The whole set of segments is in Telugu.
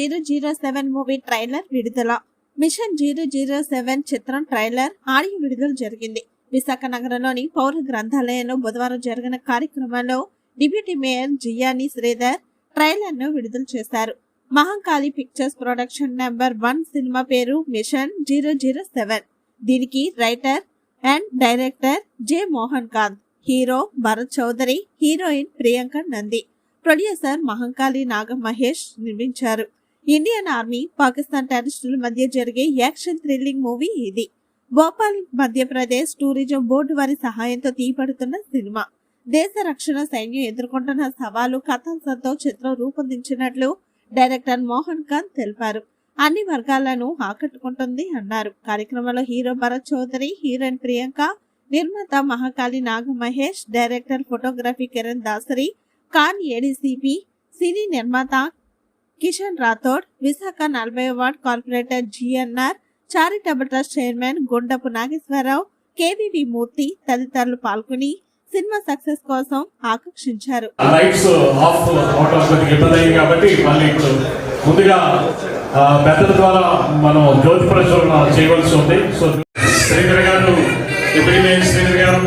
Zero zero seven movie trailer విడుదల. మిషన్ జీరో జీరో సెవెన్ చిత్రం ట్రైలర్ ఆడియో విడుదల జరిగింది. విశాఖ నగరంలోని పౌర గ్రంథాలయంలో బుధవారం జరిగిన కార్యక్రమంలో డిప్యూటీ మేయర్ జియాని శ్రీధర్ ట్రైలర్ను విడుదల చేశారు. Mahankali pictures production number one cinema పేరు మిషన్ జీరో జీరో సెవెన్. దీనికి writer and director J Mohan Kanth hero Bharath Chowdary heroine Priyanka Nandi producer Mahankali Naga Mahesh నిర్మించారు. ఇండియన్ ఆర్మీ పాకిస్తాన్ టెరిస్టుల మధ్య జరిగే యాక్షన్ థ్రిల్లింగ్ మూవీ ఇది. భోపాల్ మధ్యప్రదేశ్ టూరిజం బోర్డు వారి సహాయంతో తీపడుతున్న సినిమా. దేశ రక్షణ సైన్యం ఎదుర్కొంటున్న సవాలు కథాంశంతో చిత్రం రూపొందించినట్లు డైరెక్టర్ మోహన్ కాంత్ తెలిపారు. అన్ని వర్గాలను ఆకట్టుకుంటుంది అన్నారు. కార్యక్రమంలో హీరో భరత్ చౌదరి హీరోయిన్ ప్రియాంక నిర్మాత మహాకాళి నాగ మహేష్ డైరెక్టర్ ఫోటోగ్రఫీ కిరణ్ దాసరి కాన్ ఏడీసీపీ సినీ నిర్మాత కిషన్ రాథోడ్ విశాఖ నలభై ward corporator GNR charitable trust chairman Gundapu Nageswararao KVV Murthy తదితరులు పాల్గొని సినిమా సక్సెస్ కోసం ఆకాంక్షించారు లైట్స్ ఆఫ్ అవటం కొద్దిగా ఇబ్బంది అయింది కాబట్టి మళ్ళీ ఇప్పుడు ముందుగా పెద్దల ద్వారా మనం జ్యోతి ప్రజ్వలన చేయవలసి ఉంది. సో శ్రీధర్ గారు డిప్యూటీ శ్రీధర్ గారు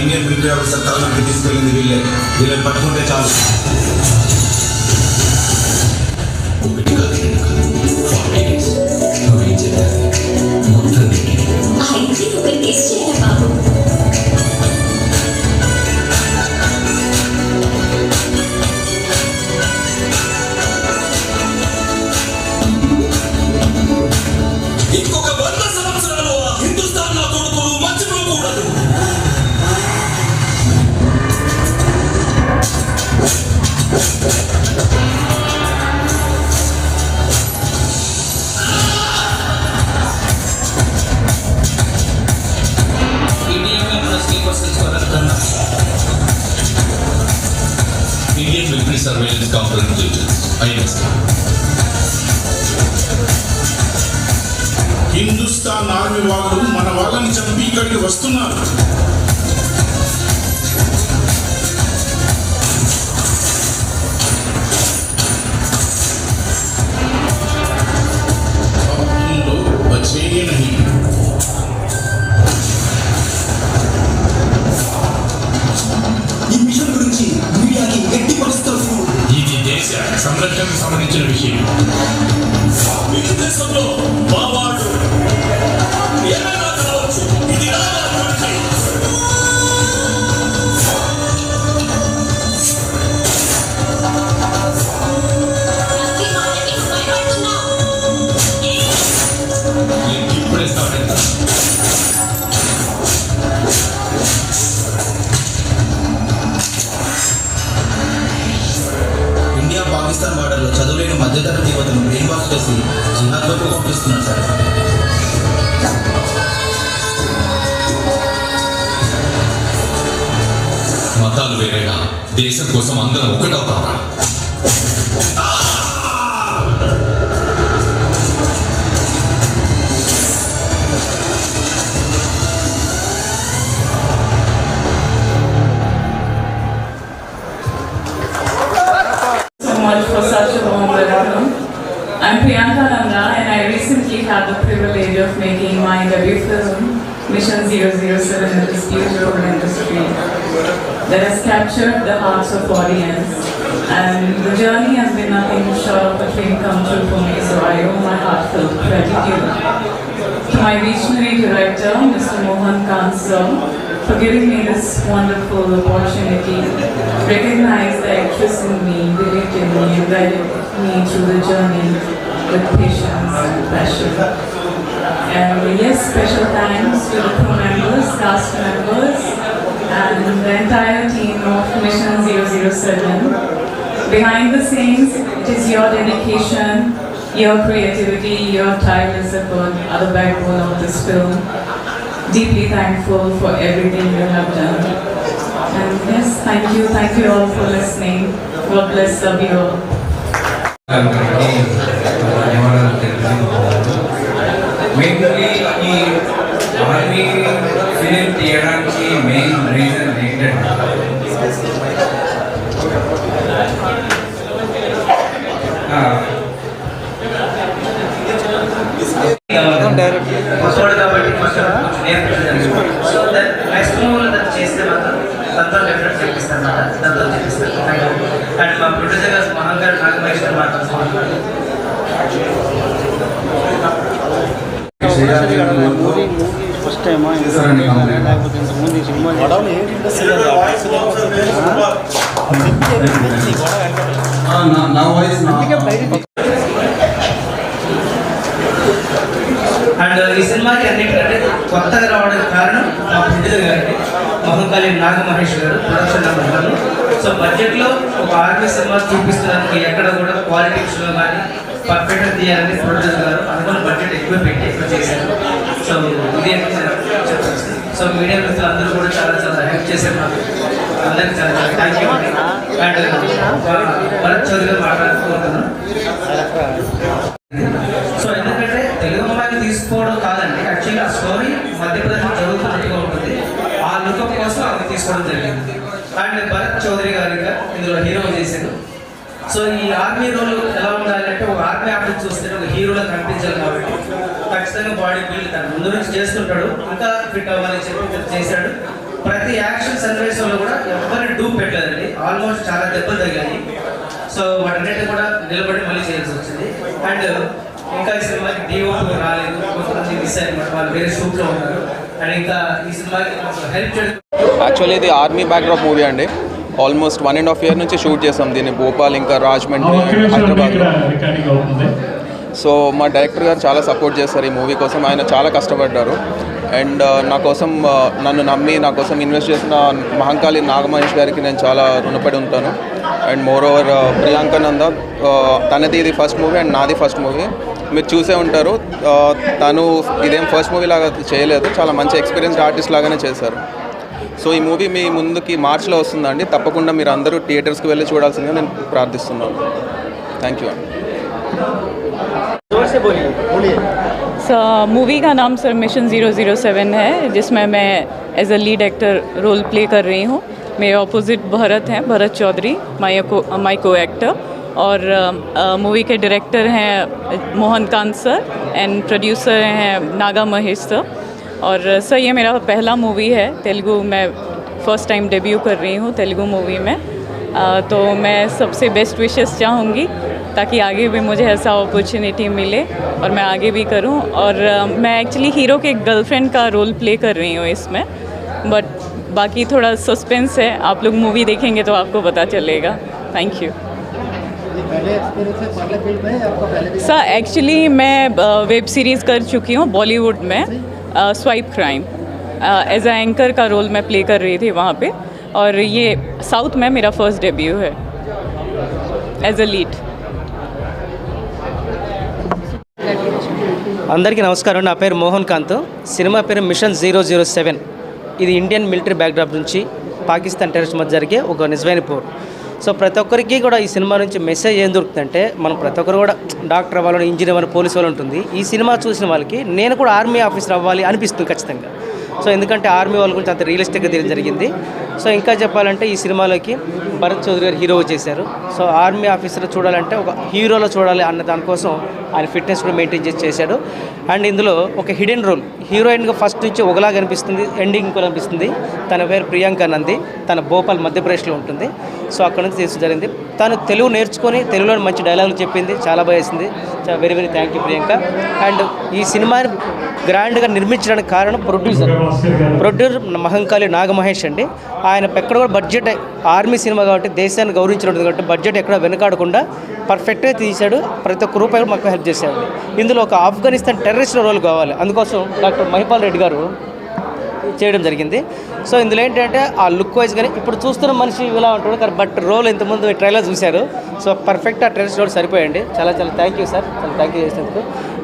ఇండియన్ మిలిటరీ ఆఫీసర్ తలనొప్పి తీసుకెళ్ళింది వీళ్ళే. వీళ్ళని పట్టుకుంటే చాలు. దేశ సంరక్షణకు సంబంధించిన పాకిస్తాన్ బార్డర్లో చదువులేని మధ్యతరగతి యువతను బ్రెయిన్ వాష్ చేసి జిహాద్లోకి పంపిస్తున్నారు సార్. మతాలు వేరేనా దేశం కోసం అందరం ఒకటవుతారా of making my debut film, Mission 007 The Dispute Over Industry, that has captured the hearts of audience. And the journey has been nothing short of a dream come true for me, so I owe my heartfelt gratitude to my visionary director, Mr. Mohan Kansal, for giving me this wonderful opportunity. Recognize the actress in me, believed in me, and guided me through the journey with patience and passion. And yes, special thanks to the crew members, cast members, and the entire team of Mission 007. Behind the scenes, it is your dedication, your creativity, your tireless effort are the backbone of this film. Deeply thankful for everything you have done. And yes, thank you, thank you all for listening. God bless you all. Um, that next మూవీలో దాన్ని చేస్తే మాత్రం దాంతో అన్నమాట అండ్ మా ప్రొడ్యూసర్ గారు మహాన్ గారు ఫస్ట్ టైమా. లేకపోతే ఇంతకుముందు ఈ సినిమా అండ్ సినిమాకి అన్నిటికంటే కొత్తగా రావడానికి కారణం మా ప్రొడ్యూసర్ గారికి మహంకాళి నాగమహేష్ గారు ప్రొడక్షన్ నెంబర్ సో బడ్జెట్లో ఒక ఆర్మీ సినిమా చూపిస్తానికి ఎక్కడ కూడా పాలిటిక్స్లో కానీ పర్ఫెక్ట్ తీయాలని ప్రొడ్యూసర్ గారు అనుకున్న బడ్జెట్ ఎక్కువ పెట్టి ఎక్కువ చేశారు. సో మీడియా సో మీడియా మిత్రులు అందరూ కూడా చాలా చాలా హెల్ప్ చేశారు మాకు. అందరికీ చాలా చాలా థ్యాంక్ యూ అండి అండ్ భరత్ చౌదరి మాట్లాడుకుంటున్నాను సో ఎందుకంటే తెలుగు అమ్మాయిని తీసుకోవడం కాదండి. యాక్చువల్లీ ఆ స్టోరీ మధ్యప్రదేశ్ జరుగుతున్నట్టుగా ఉంటుంది. ఆ లుకప్ కోసం ఆమె తీసుకోవడం జరిగింది. అండ్ భరత్ చౌదరి గారు ఇందులో హీరో చేశారు. సో ఈ ఆర్మీ రోల్ ఎలా అంటే ఒక ఆర్మీ ఆఫీస్ చూస్తే ఒక హీరోలా కనిపించాలి కాబట్టి ఖచ్చితంగా బాడీ బిల్డ్ తను. ముందు నుంచి చేస్తుంటాడు. ఇంకా ఫిట్ అవ్వాలని చెప్పి చేశాడు. ప్రతి యాక్షన్ సన్నివేశంలో కూడా ఎవరిని డూ పెట్టలేదండి. ఆల్మోస్ట్ చాలా దెబ్బలు తగిలాయి. సో వాటన్నిటి కూడా నిలబడి మళ్ళీ చేయాల్సి వచ్చింది. అండ్ ఇంకా ఈ సినిమాకి డీఓ రాలేదు. కొంతమంది మిస్ అయ్యారు వాళ్ళు వేరే షూట్లో ఉన్నారు. అండ్ ఇంకా ఈ సినిమాకి హెల్ప్ చేయడం యాక్చువల్లీ ఇది ఆర్మీ బ్యాక్డ్రాప్ మూవీ అండి. Almost one and half year నుంచి షూట్ చేసాం దీన్ని. భోపాల్ ఇంకా రాజమండ్రి హైదరాబాద్లో అవుతుంది సో మా డైరెక్టర్ గారు చాలా సపోర్ట్ చేస్తారు ఈ మూవీ కోసం. ఆయన చాలా కష్టపడ్డారు. అండ్ నా కోసం నన్ను నమ్మి నా కోసం ఇన్వెస్ట్ చేసిన మహంకాళి నాగమహేష్ గారికి నేను చాలా రుణపడి ఉంటాను. And moreover Priyanka Nanda ఆ, తనది ఇది ఫస్ట్ మూవీ అండ్ నాది ఫస్ట్ మూవీ. మీరు చూసే ఉంటారు. తను ఇదేం ఫస్ట్ మూవీ లాగా చేయలేదు. చాలా మంచి ఎక్స్పీరియన్స్డ్ ఆర్టిస్ట్ లాగానే చేశారు. సో ఈ మూవీ మీ ముందుకి మార్చ్లో వస్తుందండి తప్పకుండా మీరు అందరూ థియేటర్స్కి వెళ్ళి చూడాల్సిందిగా నేను ప్రార్థిస్తున్నాను థ్యాంక్ యూ అండి सर मूवी का नाम सर मिशन 007 है जिसमें मैं as a lead actor role play कर रही हूँ मेरे ऑपोजिट भरत हैं भरत चौधरी माई को माई को एक्टर और मूवी के डायरेक्टर हैं Mohan Kant sir and producer हैं नागा महेश सर और सर ये मेरा पहला मूवी है। तेलुगु मैं फ़र्स्ट टाइम डेब्यू कर रही हूँ तेलुगु मूवी में। अ, तो मैं सबसे बेस्ट विशेस चाहूँगी ताकि आगे भी मुझे ऐसा अपॉर्चुनिटी मिले और मैं आगे भी करूँ। और अ, मैं एक्चुअली हीरो के गर्लफ्रेंड का रोल प्ले कर रही हूँ इसमें। बट बाकी थोड़ा सस्पेंस है। आप लोग मूवी देखेंगे तो आपको पता चलेगा। थैंक यू सर एक्चुअली मैं वेब सीरीज़ कर चुकी हूँ बॉलीवुड में। swipe crime as a anchor का रोल मैं प्ले कर रही थी वहाँ पे और ये साउथ में मेरा फर्स्ट डेब्यू है एज अ लीड అందరికీ నమస్కారం నా పేరు మోహన్ కాంత్ సినిమా పేరు మిషన్ జీరో జీరో సెవెన్ ఇది ఇండియన్ మిలిటరీ బ్యాక్డ్రాప్ నుంచి పాకిస్తాన్ టెరరిస్ట్ మధ్య జరిగే ఒక నిజమైన పోర్ సో ప్రతి ఒక్కరికి కూడా ఈ సినిమా నుంచి మెసేజ్ ఏం దొరుకుతుందంటే మనం ప్రతి ఒక్కరు కూడా డాక్టర్ అవ్వాలని ఇంజనీర్ అని పోలీస్ వాళ్ళు ఉంటుంది. ఈ సినిమా చూసిన వాళ్ళకి నేను కూడా ఆర్మీ ఆఫీసర్ అవ్వాలి అనిపిస్తుంది ఖచ్చితంగా. సో ఎందుకంటే ఆర్మీ వాళ్ళ గురించి అంత రియలిస్టిక్గా తెలియడం జరిగింది. సో ఇంకా చెప్పాలంటే ఈ సినిమాలోకి భరత్ చౌదరి గారు హీరో చేశారు. సో ఆర్మీ ఆఫీసర్ చూడాలంటే ఒక హీరోలో చూడాలి అన్న దానికోసం ఆయన ఫిట్నెస్ కూడా మెయింటైన్ చేసి చేశాడు. అండ్ ఇందులో ఒక హిడెన్ రోల్ హీరోయిన్గా ఫస్ట్ నుంచి ఒకలా కనిపిస్తుంది ఎండింగ్ ఇంకో తన పేరు ప్రియాంక నంది తన భోపాల్ మధ్యప్రదేశ్లో ఉంటుంది. సో అక్కడ నుంచి తీసు జరిగింది. తను తెలుగు నేర్చుకొని తెలుగులో మంచి డైలాగులు చెప్పింది చాలా బాగా వేసింది very very thank you Priyanka. And ఈ సినిమాని గ్రాండ్గా నిర్మించడానికి కారణం ప్రొడ్యూసర్. ప్రొడ్యూసర్ మహంకాళి నాగమహేష్ అండి. ఆయన ఎక్కడ కూడా బడ్జెట్ ఆర్మీ సినిమా కాబట్టి దేశాన్ని గౌరవించడం కాబట్టి బడ్జెట్ ఎక్కడ వెనకాడకుండా పర్ఫెక్ట్గా తీశాడు. ప్రతి ఒక్క రూపాయి మాకు హెల్ప్ చేశాడు ఇందులో ఒక ఆఫ్ఘనిస్తాన్ టెర్రరిస్ట్ రోల్ కావాలి. అందుకోసం డాక్టర్ మహిపాల్ రెడ్డి గారు చేయడం జరిగింది. సో ఇందులో ఏంటంటే ఆ లుక్ వైజ్ కానీ ఇప్పుడు చూస్తున్న మనిషి ఇలా ఉంటాడు కానీ బట్ రోల్ ఇంతకుముందు ట్రైలర్ చూశారు. సో పర్ఫెక్ట్ ఆ టెర్రరిస్ట్ రోల్ సరిపోయండి. చాలా చాలా థ్యాంక్ యూ సార్ చాలా థ్యాంక్ యూ చేసినందుకు.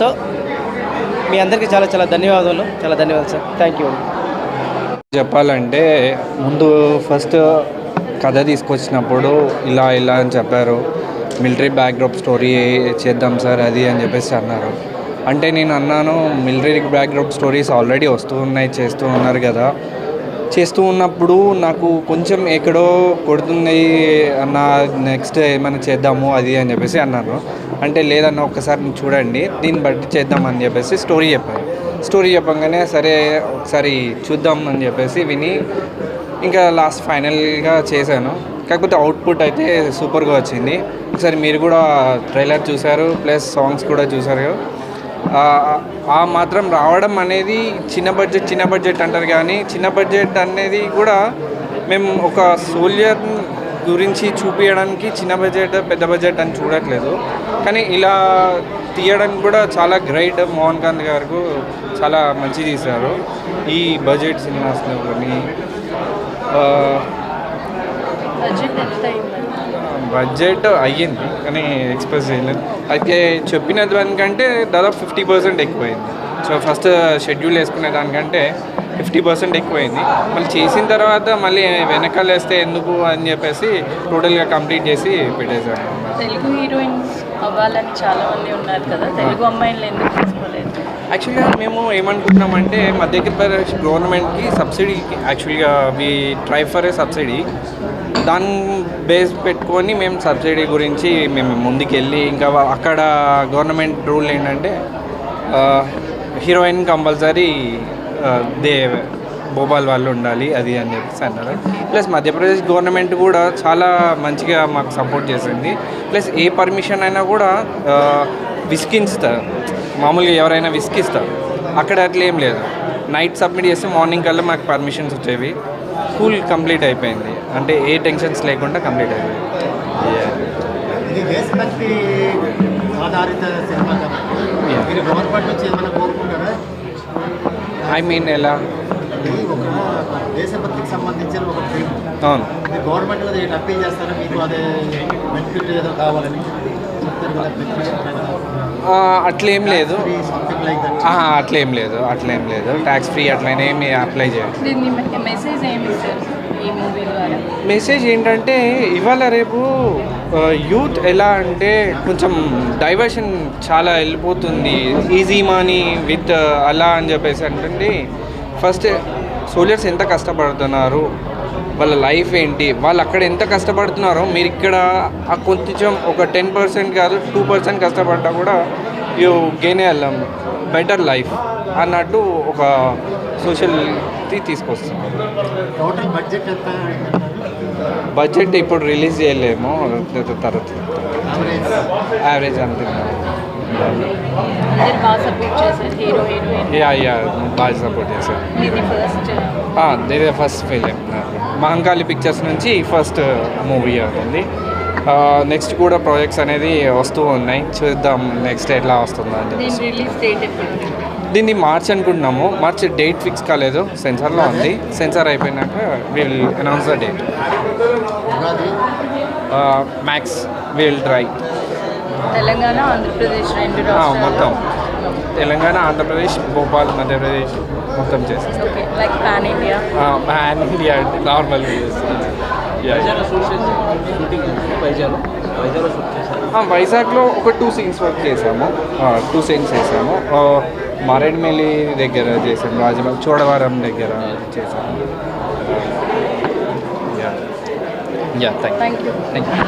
సో మీ అందరికీ చాలా చాలా ధన్యవాదాలు. చాలా ధన్యవాదాలు సార్ థ్యాంక్ యూ చెప్పాలంటే ముందు ఫస్ట్ కథ తీసుకొచ్చినప్పుడు ఇలా ఇలా అని చెప్పారు. మిలిటరీ బ్యాక్డ్రాప్ స్టోరీ చేద్దాం సార్ అది అని చెప్పేసి అన్నారు. అంటే నేను అన్నాను మిలిటరీ బ్యాక్డ్రాప్ స్టోరీస్ ఆల్రెడీ వస్తూ ఉన్నాయి చేస్తూ ఉన్నారు కదా. చేస్తూ ఉన్నప్పుడు నాకు కొంచెం ఎక్కడో కొడుతుంది అన్న నెక్స్ట్ ఏమైనా చేద్దాము అది అని చెప్పేసి అన్నాను. అంటే లేదన్న ఒక్కసారి చూడండి దీన్ని బట్టి చేద్దాం అని చెప్పేసి స్టోరీ చెప్పాను స్టోరీ చెప్పంగానే సరే ఒకసారి చూద్దాం అని చెప్పేసి విని ఇంకా లాస్ట్ ఫైనల్గా చేశాను. కాకపోతే అవుట్పుట్ అయితే సూపర్గా వచ్చింది. ఒకసారి మీరు కూడా ట్రైలర్ చూశారు ప్లస్ సాంగ్స్ కూడా చూశారు. ఆ మాత్రం రావడం అనేది చిన్న బడ్జెట్ చిన్న బడ్జెట్ అంటారు కానీ చిన్న బడ్జెట్ అనేది కూడా మేము ఒక సోల్జర్ గురించి చూపించడానికి చిన్న బడ్జెట్ పెద్ద బడ్జెట్ అని చూడట్లేదు. కానీ ఇలా తీయడానికి కూడా చాలా గ్రేట్ మోహన్ కాంత్ గారు చాలా మంచి తీశారు. ఈ బడ్జెట్ సినిమాస్లో కానీ బడ్జెట్ అయ్యింది కానీ ఎక్స్ప్రెస్ చేయలేదు. అయితే చెప్పిన దానికంటే దాదాపు ఫిఫ్టీ పర్సెంట్ ఎక్కువైంది. సో ఫస్ట్ షెడ్యూల్ వేసుకునే దానికంటే ఫిఫ్టీ పర్సెంట్ ఎక్కువైంది. మళ్ళీ చేసిన తర్వాత మళ్ళీ వెనకాల వేస్తే ఎందుకు అని చెప్పేసి టోటల్గా కంప్లీట్ చేసి పెట్టేశాను తెలుగు హీరోయిన్స్ అవ్వాలని చాలా మంది ఉన్నారు కదా. తెలుగు అమ్మాయిలు ఎందుకు తీసుకోలేదు? యాక్చువల్గా మేము ఏమనుకుంటున్నామంటే మధ్యప్రదేశ్ గవర్నమెంట్కి సబ్సిడీ యాక్చువల్గా we try for a subsidy. దాన్ని బేస్ పెట్టుకొని మేము సబ్సిడీ గురించి మేము ముందుకెళ్ళి ఇంకా అక్కడ గవర్నమెంట్ రూల్ ఏంటంటే హీరోయిన్ కంపల్సరీ దే భోపాల్ వాళ్ళు ఉండాలి అది అని చెప్పేసి అన్నారు. ప్లస్ మధ్యప్రదేశ్ గవర్నమెంట్ కూడా చాలా మంచిగా మాకు సపోర్ట్ చేసింది. ప్లస్ ఏ పర్మిషన్ అయినా కూడా విసికిస్తారు మామూలుగా ఎవరైనా విసికిస్తారు అక్కడ అట్లా ఏం లేదు. నైట్ సబ్మిట్ చేస్తే మార్నింగ్ కల్లా మాకు పర్మిషన్స్ వచ్చేవి. స్కూల్ కంప్లీట్ అయిపోయింది. అంటే ఏ టెన్షన్స్ లేకుండా కంప్లీట్ అయిపోయింది. దేశభక్తి ఆధారిత సినిమా కాబట్టి మీరు గవర్నమెంట్ నుంచి ఏమైనా కోరుకుంటారా ఐ మీన్ ఎలా? దేశభక్తికి సంబంధించిన ఒక అవును. గవర్నమెంట్ అది అప్పీల్ చేస్తారా మీకు అదే బెనిఫిట్ ఏదో కావాలని చెప్తారు కదా బెనిఫిట్ ఆ, అట్లేం లేదు. అట్లేం లేదు అట్లేం లేదు. ట్యాక్స్ ఫ్రీ అట్లనే ఏమి అప్లై చేయాలి మెసేజ్ ఏంటంటే ఇవాళ రేపు యూత్ ఎలా అంటే కొంచెం డైవర్షన్ చాలా వెళ్ళిపోతుంది. ఈజీ మనీ విత్ అలా అని చెప్పేసి అంటే ఫస్ట్ సోల్జర్స్ ఎంత కష్టపడుతున్నారు? వాళ్ళ లైఫ్ ఏంటి? వాళ్ళు అక్కడ ఎంత కష్టపడుతున్నారో మీరు ఇక్కడ ఆ కొంచెం ఒక టెన్ పర్సెంట్ కాదు టూ పర్సెంట్ కష్టపడ్డా కూడా యూ గెయిన్ వెళ్ళాం బెటర్ లైఫ్ అన్నట్టు ఒక సోషల్ తీసుకొస్తాం. టోటల్ బడ్జెట్ ఎంత? బడ్జెట్ ఇప్పుడు రిలీజ్ చేయలేము. తర్వాత యావరేజ్ అంతే. యా యా బాగా సపోర్ట్ చేశారు. ఇదే ఫస్ట్ ఫిలిం మహంకాళి పిక్చర్స్ నుంచి ఫస్ట్ మూవీ అవుతుంది నెక్స్ట్ కూడా ప్రాజెక్ట్స్ అనేది వస్తూ ఉన్నాయి. చూద్దాం నెక్స్ట్ ఎట్లా వస్తుందో అని చెప్పేసి. దీన్ని మార్చ్ అనుకుంటున్నాము. మార్చ్ డేట్ ఫిక్స్ కాలేదు. సెన్సార్లో ఉంది. సెన్సార్ అయిపోయినాక will announce the date max will try Telangana Andhra Pradesh రెండు ఆ, రాష్ట్రాలు. మొత్తం. తెలంగాణ ఆంధ్రప్రదేశ్ భోపాల్ మధ్యప్రదేశ్ మొత్తం చేసేస్తాం okay like pan India normal వైజాగ్లో ఒక టూ సీన్స్ వర్క్ చేసాము టూ సీన్స్ చేసాము మారేడుమిల్లి దగ్గర చేసాము రాజమౌళి చోడవరం దగ్గర చేసాము yeah yeah thank thank you thank you